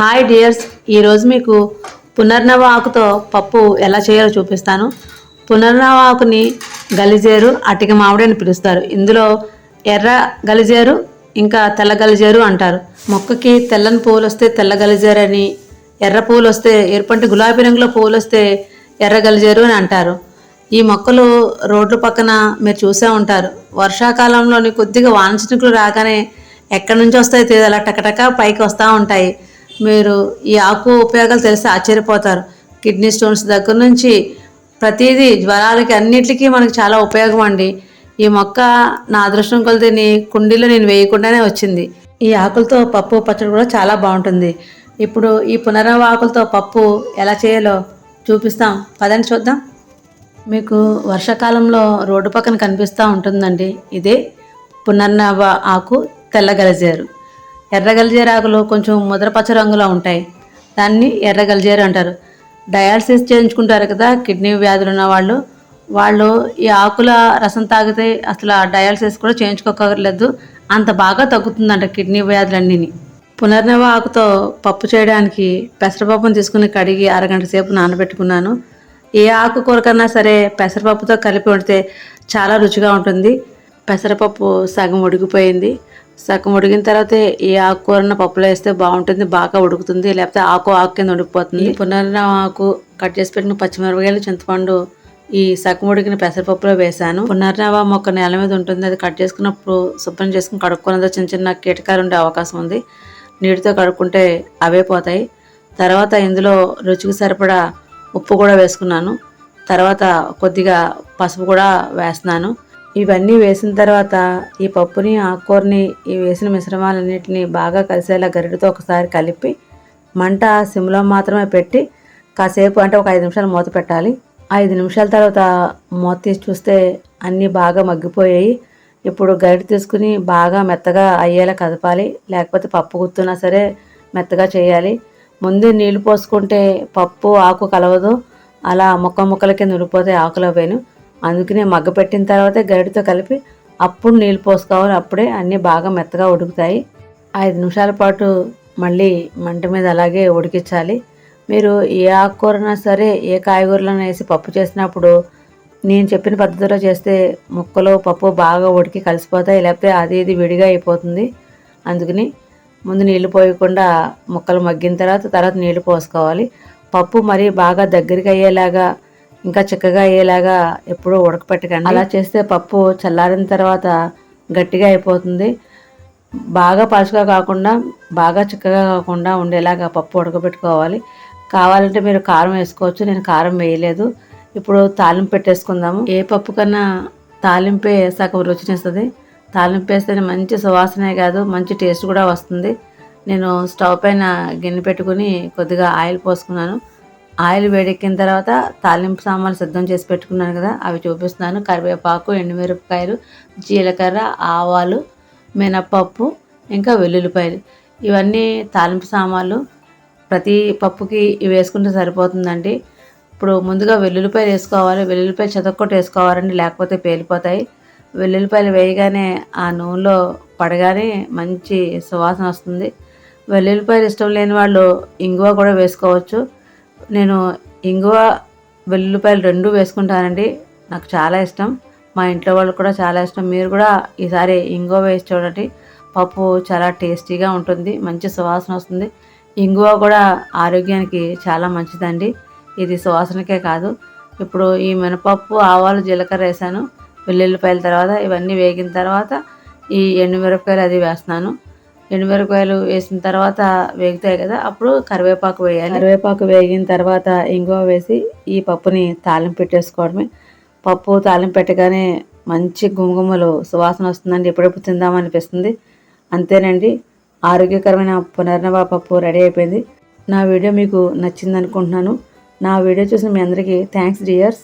Hi dears ఈరోజు మీకు పునర్నవ ఆకుతో పప్పు ఎలా చేయాలో చూపిస్తాను. పునర్నవ ఆకుని గలిజేరు అటిక మామిడి అని పిలుస్తారు. ఇందులో ఎర్ర గలిజేరు ఇంకా తెల్ల గలిజేరు అంటారు. మొక్కకి తెల్లని పువ్వులు వస్తే తెల్ల గలిజేరు అని ఎర్ర పువ్వులు వస్తే ఎరుపంటి గులాబీ రంగులో పువ్వులు వస్తే ఎర్ర గలిజేరు అని అంటారు. ఈ మొక్కలు రోడ్ల పక్కన మీరు చూసే ఉంటారు. వర్షాకాలంలోని కొద్దిగా వానచినుకులు రాగానే ఎక్కడి నుంచి వస్తాయి తెలియదు. అలా టకటక పైకి వస్తూ ఉంటాయి. మీరు ఈ ఆకు ఉపయోగాలు తెలిసి ఆశ్చర్యపోతారు. కిడ్నీ స్టోన్స్ దగ్గర నుంచి ప్రతిదీ జ్వరాలకి అన్నిటికీ మనకు చాలా ఉపయోగం అండి. ఈ మొక్క నా అదృష్టం కొలిదిని కుండీలో నేను వేయకుండానే వచ్చింది. ఈ ఆకులతో పప్పు పచ్చడి కూడా చాలా బాగుంటుంది. ఇప్పుడు ఈ పునరవ ఆకులతో పప్పు ఎలా చేయాలో చూపిస్తాం. పదండి చూద్దాం. మీకు వర్షాకాలంలో రోడ్డు పక్కన కనిపిస్తూ ఉంటుందండి. ఇదే పునర్నవ ఆకు తెల్లగలజేరు. ఎర్ర ఆకులు కొంచెం ముద్రపచ్చ రంగులో ఉంటాయి. దాన్ని ఎర్ర గలిజేరు అంటారు. డయాలసిస్ చేయించుకుంటారు కదా కిడ్నీ వ్యాధులు ఉన్న వాళ్ళు. వాళ్ళు ఈ ఆకుల రసం తాగితే అసలు ఆ డయాలసిస్ కూడా చేయించుకోకర్లేదు. అంత బాగా తగ్గుతుందంట కిడ్నీ వ్యాధులన్నీని. పునర్నవ ఆకుతో పప్పు చేయడానికి పెసరపప్పును తీసుకుని కడిగి అరగంట సేపు నానబెట్టుకున్నాను. ఏ ఆకుకూర కన్నా సరే పెసరపప్పుతో కలిపి వండితే చాలా రుచిగా ఉంటుంది. పెసరపప్పు సగం ఉడికిపోయింది. సగం ఉడికిన తర్వాత ఈ ఆకుకూరన్న పప్పులో వేస్తే బాగుంటుంది బాగా ఉడుకుతుంది లేకపోతే ఆకు ఆకు కింద ఉడికిపోతుంది. పునర్న ఆకు కట్ చేసి పెట్టిన పచ్చిమిరపకాయలు చింతపండు ఈ సగం ఉడికిన పెసరపప్పులో వేశాను పునర్నవ మొక్క నేల మీద ఉంటుంది. అది కట్ చేసుకున్నప్పుడు శుభ్రం చేసుకుని కడుక్కున్నదో చిన్న చిన్న కీటకాలు ఉండే అవకాశం ఉంది. నీటితో కడుక్కుంటే అవే పోతాయి. తర్వాత ఇందులో రుచికి సరిపడా ఉప్పు కూడా వేసుకున్నాను. తర్వాత కొద్దిగా పసుపు కూడా వేస్తున్నాను. ఇవన్నీ వేసిన తర్వాత ఈ పప్పుని ఆకుకూరని ఈ వేసిన మిశ్రమాలన్నింటినీ బాగా కలిసేలా గరిటతో ఒకసారి కలిపి మంట సిమ్లో మాత్రమే పెట్టి కాసేపు అంటే ఒక ఐదు నిమిషాలు మూత పెట్టాలి. ఐదు నిమిషాల తర్వాత మూత తీసి చూస్తే అన్నీ బాగా మగ్గిపోయాయి. ఇప్పుడు గరిట తీసుకుని బాగా మెత్తగా అయ్యేలా కదపాలి. లేకపోతే పప్పు గుర్తున్నా సరే మెత్తగా చేయాలి. ముందు నీళ్ళు పోసుకుంటే పప్పు ఆకు కలవదు. అలా ముక్క ముక్కల కింద ఉడిపోతే ఆకులు అవ్వాను అందుకనే మగ్గ పెట్టిన తర్వాత గరిటతో కలిపి అప్పుడు నీళ్ళు పోసుకోవాలి. అప్పుడే అన్నీ బాగా మెత్తగా ఉడుకుతాయి. ఐదు నిమిషాల పాటు మళ్ళీ మంట మీద అలాగే ఉడికించాలి. మీరు ఏ ఆకుకూరనా సరే ఏ కాయగూరలను వేసి పప్పు చేసినప్పుడు నేను చెప్పిన పద్ధతిలో చేస్తే ముక్కలు పప్పు బాగా ఉడికి కలిసిపోతాయి. లేకపోతే అది ఇది విడిగా అయిపోతుంది. అందుకని ముందు నీళ్ళు పోయకుండా ముక్కలు మగ్గిన తర్వాత తర్వాత నీళ్ళు పోసుకోవాలి. పప్పు మరీ బాగా దగ్గరికి అయ్యేలాగా ఇంకా చిక్కగా అయ్యేలాగా ఎప్పుడూ ఉడకపెట్టకండి. అలా చేస్తే పప్పు చల్లారిన తర్వాత గట్టిగా అయిపోతుంది. బాగా పలుచగా కాకుండా బాగా చిక్కగా కాకుండా ఉండేలాగా పప్పు ఉడకబెట్టుకోవాలి. కావాలంటే మీరు కారం వేసుకోవచ్చు నేను కారం వేయలేదు. ఇప్పుడు తాలింపు పెట్టేసుకుందాము. ఏ పప్పు కన్నా తాలింపే సగం రుచినిస్తుంది. తాలింపు వేస్తేనే మంచి సువాసనే కాదు మంచి టేస్ట్ కూడా వస్తుంది. నేను స్టవ్ పైన గిన్నె పెట్టుకుని కొద్దిగా ఆయిల్ పోసుకున్నాను. ఆయిల్ వేడెక్కిన తర్వాత తాలింపు సామాన్లు సిద్ధం చేసి పెట్టుకున్నాను కదా అవి చూపిస్తున్నాను. కరివేపాకు ఎండుమిరపకాయలు జీలకర్ర ఆవాలు మినపప్పు ఇంకా వెల్లుల్లిపాయలు. ఇవన్నీ తాలింపు సామాన్లు. ప్రతి పప్పుకి ఇవి వేసుకుంటే సరిపోతుందండి. ఇప్పుడు ముందుగా వెల్లుల్లిపాయలు వేసుకోవాలి. వెల్లుల్లిపాయలు చెతక్కొట్టి వేసుకోవాలండి లేకపోతే పేలిపోతాయి. వెల్లుల్లిపాయలు వేయగానే ఆ నూనెలో పడగానే మంచి సువాసన వస్తుంది. వెల్లుల్లిపాయలు ఇష్టం లేని వాళ్ళు ఇంగువ కూడా వేసుకోవచ్చు. నేను ఇంగువ వెల్లుల్లిపాయలు రెండు వేసుకుంటానండి. నాకు చాలా ఇష్టం. మా ఇంట్లో వాళ్ళకి కూడా చాలా ఇష్టం. మీరు కూడా ఈసారి ఇంగువ వేసి చూడండి. పప్పు చాలా టేస్టీగా ఉంటుంది. మంచి సువాసన వస్తుంది. ఇంగువ కూడా ఆరోగ్యానికి చాలా మంచిదండి. ఇది సువాసనకే కాదు. ఇప్పుడు ఈ మినపప్పు ఆవాలు జీలకర్ర వేసాను. వెల్లుల్లిపాయల తర్వాత ఇవన్నీ వేగిన తర్వాత ఈ ఎండుమిరపకాయలు అది వేస్తున్నాను. ఎండుమిరపకాయలు వేసిన తర్వాత వేగుతాయి కదా అప్పుడు కరివేపాకు వేయాలి. కరివేపాకు వేగిన తర్వాత ఇంగువ వేసి ఈ పప్పుని తాలింపు పెట్టేసుకోవడమే. పప్పు తాలింపు పెట్టగానే మంచి గుమగుమలు సువాసన వస్తుందండి. ఎప్పుడెప్పుడు తిందామనిపిస్తుంది అంతేనండి. ఆరోగ్యకరమైన పునర్నవ పప్పు రెడీ అయిపోయింది. నా వీడియో మీకు నచ్చింది అనుకుంటున్నాను నా వీడియో చూసిన మీ అందరికీ థ్యాంక్స్ డియర్స్.